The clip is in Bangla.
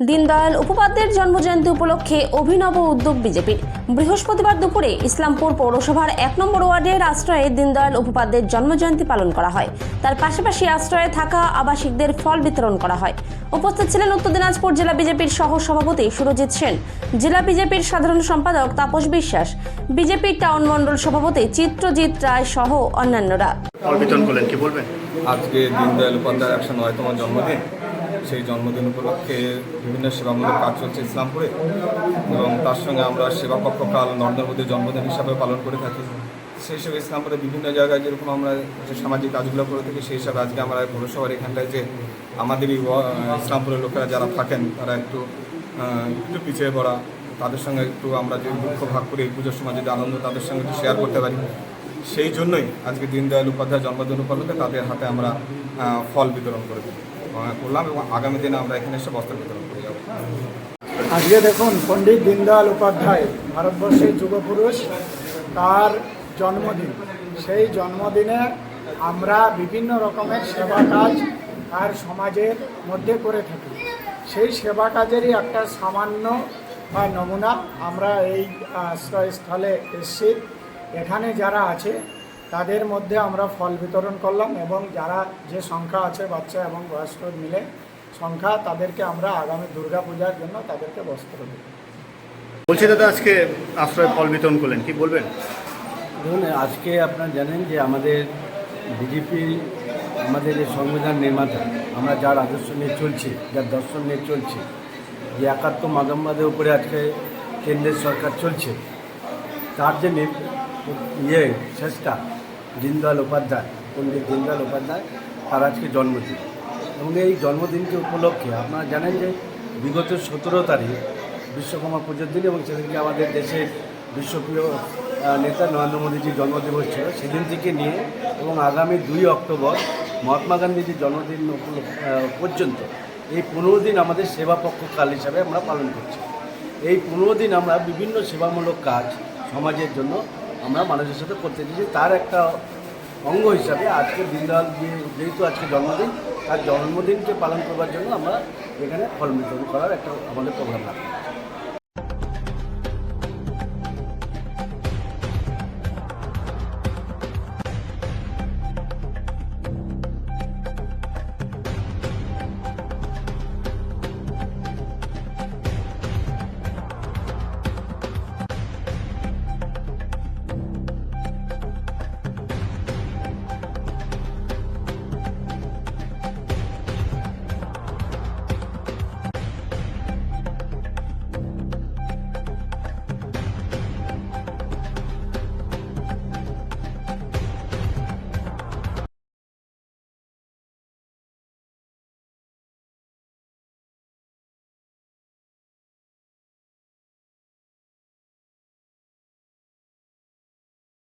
দীনদয়াল উপাধ্যায়ের জন্মজয়ন্তী উপলক্ষে অভিনব উদ্যোগ বিজেপির। বৃহস্পতিবার দুপুরে ইসলামপুর পৌরসভার এক নম্বর ওয়ার্ডের আশ্রয়ে দীনদয়াল উপাধ্যায়ের জন্মজয়ন্তী পালন করা হয়। তার পাশাপাশি আশ্রয়ে থাকা আবাসিকদের ফল বিতরণ করা হয়। উপস্থিত ছিলেন উত্তর দিনাজপুর জেলা বিজেপির সহ সভাপতি সুরজিৎ সেন জেলা বিজেপির সাধারণ সম্পাদক তাপস বিশ্বাস বিজেপির টাউন মণ্ডল সভাপতি চিত্রজিৎ রায় সহ অন্যান্যরা। ফল বিতরণ করলেন কি বলবেন? আজকে দীনদয়াল উপাধ্যায় একশো নয়তম জন্মদিন। সেই জন্মদিন উপলক্ষে বিভিন্ন সেবামূলক কাজ চলছে ইসলামপুরে এবং তার সঙ্গে আমরা সেবা পক্ষকাল নরেন্দ্র জন্মদিন হিসাবে পালন করে থাকি সেই হিসেবে ইসলামপুরে বিভিন্ন জায়গায় যেরকম আমরা যে সামাজিক কাজগুলো করে থাকি, সেই হিসাবে আজকে আমরা পৌরসভার এখানটায় যে আমাদের ইসলামপুরের লোকেরা যারা থাকেন, তারা একটু একটু পিছিয়ে পড়া, তাদের সঙ্গে একটু আমরা যে দুঃখ ভাগ করি পুজোর সময় যদি আনন্দ তাদের সঙ্গে একটু শেয়ার করতে পারি সেই জন্যই আজকে দীনদয়াল উপাধ্যায় জন্মদিন উপলক্ষে তাদের হাতে আমরা ফল বিতরণ করে দিই। করলাম এবং আগামী দিনে আমরা এখানে এসে বস্ত্র বিতরণ করে। যাব আজকে দেখুন, পণ্ডিত দীনদয়াল উপাধ্যায়, ভারতবর্ষের যুগপুরুষ তার জন্মদিন। সেই জন্মদিনে আমরা বিভিন্ন রকমের সেবা কাজ আর সমাজের মধ্যে করে থাকি। সেই সেবা কাজেরই একটা সামান্য বা নমুনা আমরা এই আশ্রয়স্থলে এসেছি। এখানে যারা আছে তাদের মধ্যে আমরা ফল বিতরণ করলাম এবং যারা যে সংখ্যা আছে বাচ্চা এবং বয়স্ক মিলে সংখ্যা তাদেরকে আমরা আগামী দুর্গা পূজার জন্য তাদেরকে বস্ত্র দেব। বলছি দাদা আজকে আশ্রয় ফল বিতরণ করলেন কি বলবেন? দেখুন আজকে আপনারা জানেন যে আমাদের বিজেপি আমাদের যে সংবিধান নির্মাতা আমরা যার আদর্শ নিয়ে চলছি যার দর্শন নিয়ে চলছি যে একাত্ম মাদমবাদের উপরে আজকে কেন্দ্রের সরকার চলছে তার যে ইয়ে চেষ্টা দীনদয়াল উপাধ্যায়, পণ্ডিত দীনদয়াল উপাধ্যায়, তার আজকে জন্মদিন। এবং এই জন্মদিনকে উপলক্ষে আপনারা জানেন যে বিগত সতেরো তারিখ বিশ্বকর্মা পুজোর দিন এবং সেদিনকে আমাদের দেশের বিশ্বপ্রিয় নেতা নরেন্দ্র মোদীজির জন্মদিবস ছিল। সেদিন থেকে নিয়ে এবং আগামী দুই অক্টোবর মহাত্মা গান্ধীজির জন্মদিন পর্যন্ত এই পনেরো দিন আমাদের সেবা পক্ষকাল হিসাবে আমরা পালন করছি। এই পনেরো দিন আমরা বিভিন্ন সেবামূলক কাজ সমাজের জন্য আমরা মানুষের সাথে করতে দিয়েছি তার একটা অঙ্গ হিসাবে আজকে দিনদাল যে- যেহেতু আজকে জন্মদিন, তার জন্মদিনকে পালন করবার জন্য আমরা এখানে ফল করার একটা আমাদের প্রোগ্রাম রাখি